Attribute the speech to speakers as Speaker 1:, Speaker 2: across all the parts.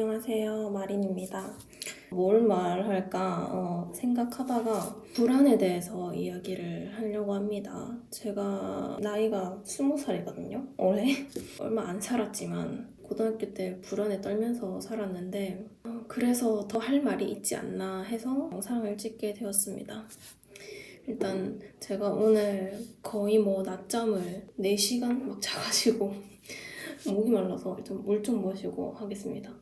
Speaker 1: 안녕하세요. 마린입니다. 뭘 말할까 어, 생각하다가 불안에 대해서 이야기를 하려고 합니다. 제가 나이가 20살이거든요. 올해 얼마 안 살았지만 고등학교 때 불안에 떨면서 살았는데 어, 그래서 더 할 말이 있지 않나 해서 영상을 찍게 되었습니다. 일단 제가 오늘 거의 뭐 낮잠을 4시간 막 자가지고 목이 말라서 일단 물좀 마시고 하겠습니다.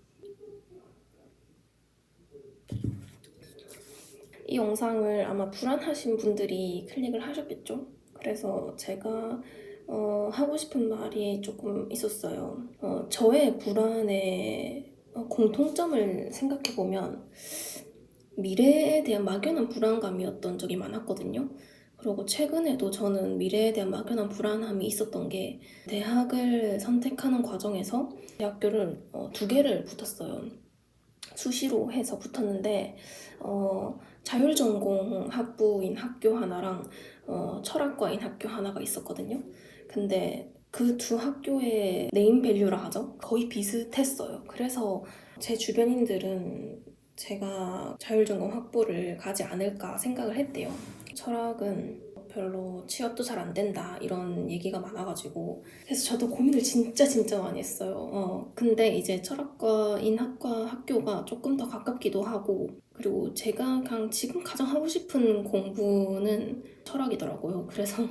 Speaker 1: 이 영상을 아마 불안하신 분들이 클릭을 하셨겠죠? 그래서 제가 어, 하고 싶은 말이 조금 있었어요. 어, 저의 불안의 어, 공통점을 생각해보면 미래에 대한 막연한 불안감이었던 적이 많았거든요. 그리고 최근에도 저는 미래에 대한 막연한 불안함이 있었던 게 대학을 선택하는 과정에서 대학교를 어, 두 개를 붙었어요. 수시로 해서 붙었는데 어, 자율전공 학부인 학교 하나랑 어, 철학과인 학교 하나가 있었거든요. 근데 그 두 학교의 네임밸류라 하죠. 거의 비슷했어요. 그래서 제 주변인들은 제가 자율전공 학부를 가지 않을까 생각을 했대요. 철학은 별로 취업도 잘 안 된다 이런 얘기가 많아가지고 그래서 저도 고민을 진짜 진짜 많이 했어요. 어, 근데 이제 철학과인 학과 학교가 조금 더 가깝기도 하고 그리고 제가 그냥 지금 가장 하고 싶은 공부는 철학이더라고요. 그래서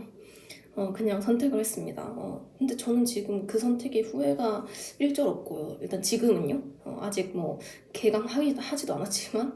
Speaker 1: 어, 그냥 선택을 했습니다. 어, 근데 저는 지금 그 선택에 후회가 일절 없고요. 일단 지금은요. 어, 아직 뭐 개강하기도 하지도 않았지만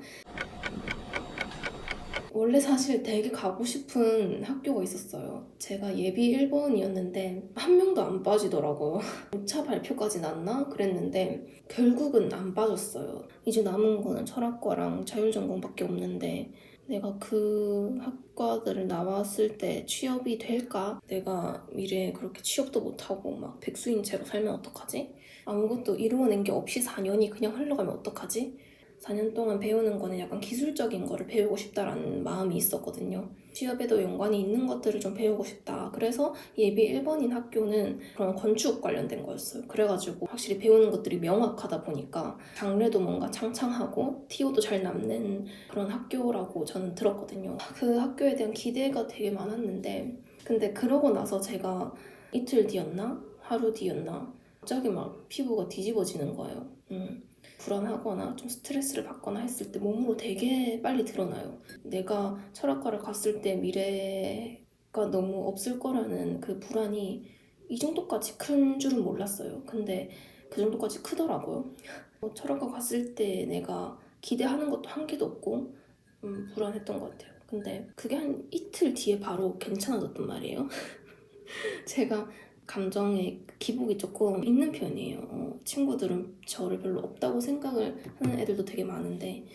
Speaker 1: 원래 사실 되게 가고 싶은 학교가 있었어요. 제가 예비 1번이었는데 한 명도 안 빠지더라고요. 5차 발표까지 났나? 그랬는데 결국은 안 빠졌어요. 이제 남은 거는 철학과랑 자율전공밖에 없는데 내가 그 학과들을 나왔을 때 취업이 될까? 내가 미래에 그렇게 취업도 못하고 막 백수인 채로 살면 어떡하지? 아무것도 이루어낸 게 없이 4년이 그냥 흘러가면 어떡하지? 4년 동안 배우는 거는 약간 기술적인 거를 배우고 싶다라는 마음이 있었거든요. 취업에도 연관이 있는 것들을 좀 배우고 싶다. 그래서 예비 1번인 학교는 그런 건축 관련된 거였어요. 그래가지고 확실히 배우는 것들이 명확하다 보니까 장르도 뭔가 창창하고 티오도 잘 남는 그런 학교라고 저는 들었거든요. 그 학교에 대한 기대가 되게 많았는데 근데 그러고 나서 제가 이틀 뒤였나? 하루 뒤였나? 갑자기 막 피부가 뒤집어지는 거예요. 음. 불안하거나 좀 스트레스를 받거나 했을 때 몸으로 되게 빨리 드러나요. 내가 철학과를 갔을 때 미래가 너무 없을 거라는 그 불안이 이 정도까지 큰 줄은 몰랐어요. 근데 그 정도까지 크더라고요. 뭐 철학과 갔을 때 내가 기대하는 것도 한 개도 없고 음, 불안했던 것 같아요. 근데 그게 한 이틀 뒤에 바로 괜찮아졌단 말이에요. 제가 감정의 기복이 조금 있는 편이에요. 어, 친구들은 저를 별로 없다고 생각을 하는 애들도 되게 많은데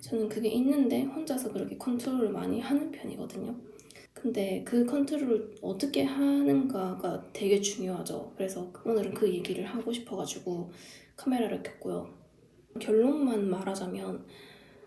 Speaker 1: 저는 그게 있는데 혼자서 그렇게 컨트롤을 많이 하는 편이거든요. 근데 그 컨트롤을 어떻게 하는가가 되게 중요하죠. 그래서 오늘은 그 얘기를 하고 싶어가지고 카메라를 켰고요. 결론만 말하자면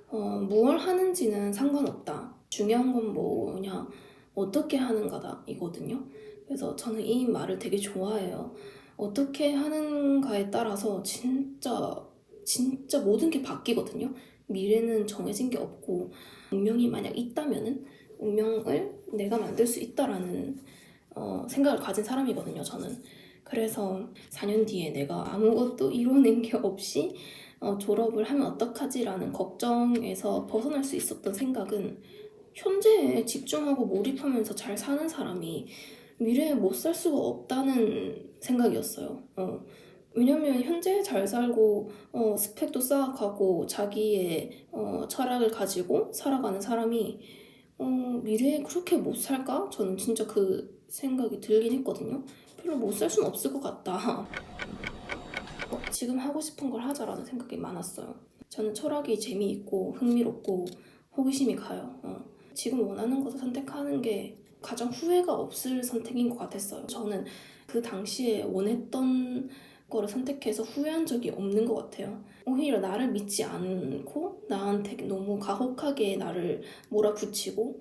Speaker 1: 어, 무얼 하는지는 상관없다. 중요한 건 뭐냐 어떻게 하는가다 이거든요. 그래서 저는 이 말을 되게 좋아해요. 어떻게 하는가에 따라서 진짜 진짜 모든 게 바뀌거든요. 미래는 정해진 게 없고 운명이 만약 있다면은 운명을 내가 만들 수 있다라는 어, 생각을 가진 사람이거든요. 저는 그래서 4년 뒤에 내가 아무것도 이뤄낸 게 없이 어, 졸업을 하면 어떡하지라는 걱정에서 벗어날 수 있었던 생각은 현재에 집중하고 몰입하면서 잘 사는 사람이 미래에 못 살 수가 없다는 생각이었어요. 어. 왜냐면 현재 잘 살고 어, 스펙도 쌓아가고 자기의 어, 철학을 가지고 살아가는 사람이 어, 미래에 그렇게 못 살까? 저는 진짜 그 생각이 들긴 했거든요. 별로 못 살 수는 없을 것 같다. 어, 지금 하고 싶은 걸 하자라는 생각이 많았어요. 저는 철학이 재미있고 흥미롭고 호기심이 가요. 어. 지금 원하는 것을 선택하는 게 가장 후회가 없을 선택인 것 같았어요. 저는 그 당시에 원했던 거를 선택해서 후회한 적이 없는 것 같아요. 오히려 나를 믿지 않고 나한테 너무 가혹하게 나를 몰아붙이고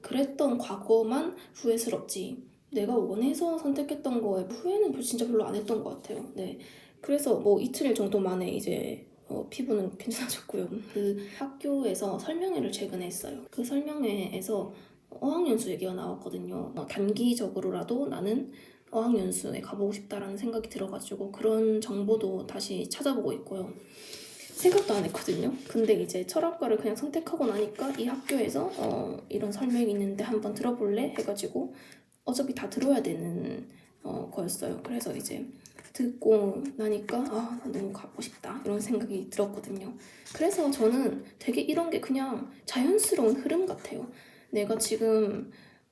Speaker 1: 그랬던 과거만 후회스럽지. 내가 원해서 선택했던 거에 후회는 진짜 별로 안 했던 것 같아요. 네. 그래서 뭐 이틀 정도 만에 이제 어, 피부는 괜찮아졌고요. 그 학교에서 설명회를 최근에 했어요. 그 설명회에서 어학연수 얘기가 나왔거든요. 어, 단기적으로라도 나는 어학연수에 가보고 싶다라는 생각이 들어가지고 그런 정보도 다시 찾아보고 있고요. 생각도 안 했거든요. 근데 이제 철학과를 그냥 선택하고 나니까 이 학교에서 어, 이런 설명이 있는데 한번 들어볼래? 해가지고 어차피 다 들어야 되는 어, 거였어요. 그래서 이제 듣고 나니까 아, 나 너무 가고 싶다 이런 생각이 들었거든요. 그래서 저는 되게 이런 게 그냥 자연스러운 흐름 같아요. 내가 지금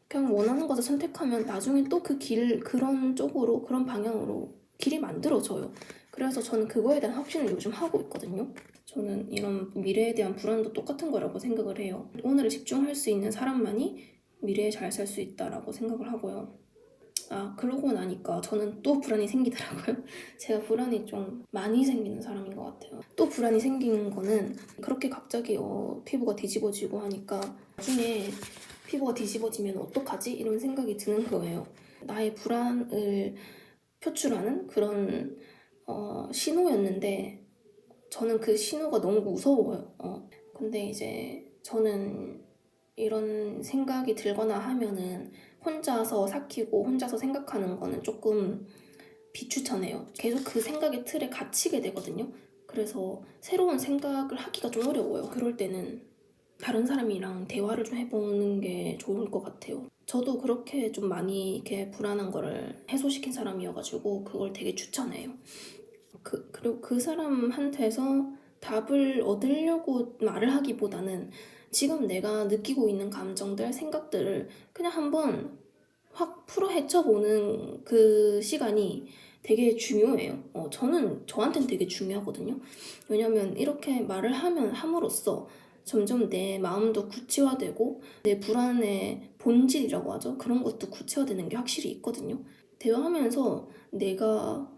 Speaker 1: 그냥 원하는 것을 선택하면 나중에 또 그 길, 그런 쪽으로, 그런 방향으로 길이 만들어져요. 그래서 저는 그거에 대한 확신을 요즘 하고 있거든요. 저는 이런 미래에 대한 불안도 똑같은 거라고 생각을 해요. 오늘에 집중할 수 있는 사람만이 미래에 잘 살 수 있다라고 생각을 하고요. 아, 그러고 나니까 저는 또 불안이 생기더라고요. 제가 불안이 좀 많이 생기는 사람인 것 같아요. 또 불안이 생기는 거는 그렇게 갑자기 어, 피부가 뒤집어지고 하니까 나중에 피부가 뒤집어지면 어떡하지? 이런 생각이 드는 거예요. 나의 불안을 표출하는 그런 어, 신호였는데 저는 그 신호가 너무 무서워요. 어. 근데 이제 저는 이런 생각이 들거나 하면은 혼자서 삭히고 혼자서 생각하는 거는 조금 비추천해요. 계속 그 생각의 틀에 갇히게 되거든요. 그래서 새로운 생각을 하기가 좀 어려워요. 그럴 때는 다른 사람이랑 대화를 좀 해보는 게 좋을 것 같아요. 저도 그렇게 좀 많이 이렇게 불안한 거를 해소시킨 사람이어가지고 그걸 되게 추천해요. 그, 그리고 그 사람한테서 답을 얻으려고 말을 하기보다는 지금 내가 느끼고 있는 감정들, 생각들을 그냥 한번 확 풀어 헤쳐보는 그 시간이 되게 중요해요. 어, 저는 저한테는 되게 중요하거든요. 왜냐면 이렇게 말을 하면 함으로써 점점 내 마음도 구체화되고 내 불안의 본질이라고 하죠. 그런 것도 구체화되는 게 확실히 있거든요. 대화하면서 내가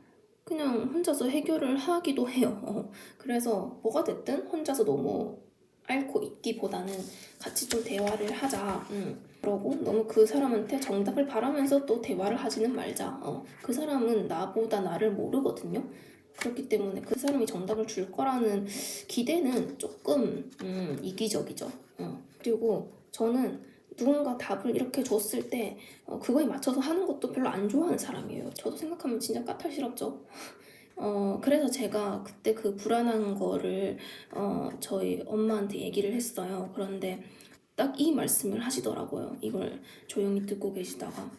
Speaker 1: 그냥 혼자서 해결을 하기도 해요. 어, 그래서 뭐가 됐든 혼자서 너무 앓고 있기보다는 같이 좀 대화를 하자. 음. 그러고 너무 그 사람한테 정답을 바라면서 또 대화를 하지는 말자. 어. 그 사람은 나보다 나를 모르거든요. 그렇기 때문에 그 사람이 정답을 줄 거라는 기대는 조금 음, 이기적이죠. 어. 그리고 저는 누군가 답을 이렇게 줬을 때 어, 그거에 맞춰서 하는 것도 별로 안 좋아하는 사람이에요. 저도 생각하면 진짜 까탈스럽죠. 어, 그래서 제가 그때 그 불안한 거를 어, 저희 엄마한테 얘기를 했어요. 그런데 딱 이 말씀을 하시더라고요. 이걸 조용히 듣고 계시다가.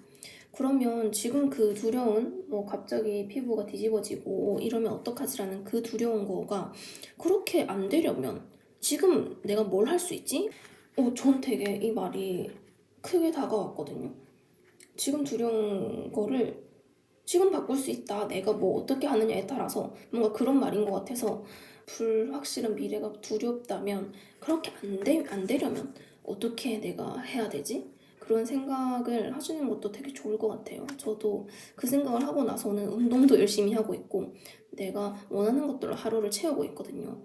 Speaker 1: 그러면 지금 그 두려운, 뭐 갑자기 피부가 뒤집어지고 이러면 어떡하지라는 그 두려운 거가 그렇게 안 되려면 지금 내가 뭘 할 수 있지? 어, 전 되게 이 말이 크게 다가왔거든요. 지금 두려운 거를 지금 바꿀 수 있다. 내가 뭐 어떻게 하느냐에 따라서 뭔가 그런 말인 것 같아서 불확실한 미래가 두렵다면 그렇게 안, 되, 안 되려면 어떻게 내가 해야 되지? 그런 생각을 하시는 것도 되게 좋을 것 같아요. 저도 그 생각을 하고 나서는 운동도 열심히 하고 있고 내가 원하는 것들로 하루를 채우고 있거든요.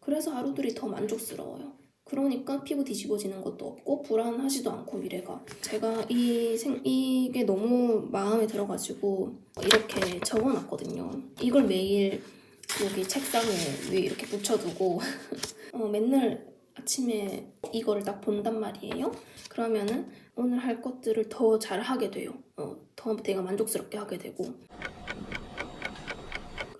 Speaker 1: 그래서 하루들이 더 만족스러워요. 그러니까 피부 뒤집어지는 것도 없고 불안하지도 않고 미래가 제가 이 생, 이게 너무 마음에 들어가지고 이렇게 적어놨거든요. 이걸 매일 여기 책상에 위에 이렇게 붙여두고 어, 맨날 아침에 이거를 딱 본단 말이에요. 그러면은 오늘 할 것들을 더 잘 하게 돼요. 어, 더 내가 만족스럽게 하게 되고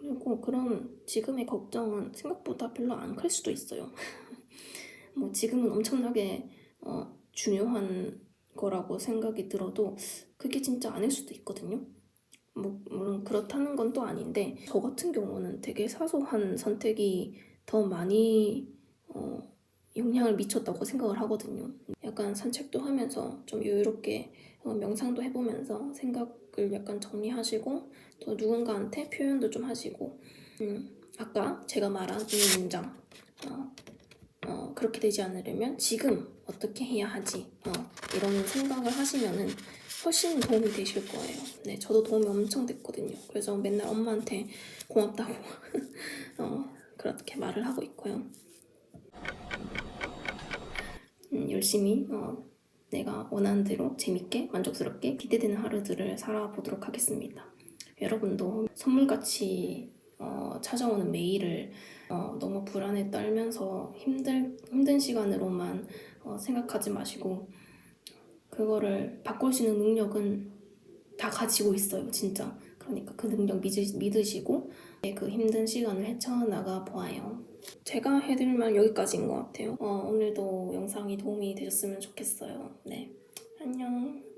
Speaker 1: 그리고 그런 지금의 걱정은 생각보다 별로 안 클 수도 있어요. 뭐 지금은 엄청나게 어, 중요한 거라고 생각이 들어도 그게 진짜 아닐 수도 있거든요. 뭐 물론 그렇다는 건 또 아닌데 저 같은 경우는 되게 사소한 선택이 더 많이 어, 영향을 미쳤다고 생각을 하거든요. 약간 산책도 하면서 좀 여유롭게 어, 명상도 해보면서 생각을 약간 정리하시고 또 누군가한테 표현도 좀 하시고 음, 아까 제가 말한 이 문장 어, 어, 그렇게 되지 않으려면 지금 어떻게 해야 하지? 어, 이런 생각을 하시면은 훨씬 도움이 되실 거예요. 네, 저도 도움이 엄청 됐거든요. 그래서 맨날 엄마한테 고맙다고 어, 그렇게 말을 하고 있고요. 음, 열심히 어, 내가 원하는 대로 재밌게 만족스럽게 기대되는 하루들을 살아보도록 하겠습니다. 여러분도 선물같이 어, 찾아오는 메일을 어, 너무 불안에 떨면서 힘들, 힘든 시간으로만 어, 생각하지 마시고 그거를 바꿀 수 있는 능력은 다 가지고 있어요, 진짜. 그러니까 그 능력 믿으, 믿으시고 네, 그 힘든 시간을 헤쳐나가 보아요. 제가 해드릴 말 여기까지인 것 같아요. 어, 오늘도 영상이 도움이 되셨으면 좋겠어요. 네, 안녕.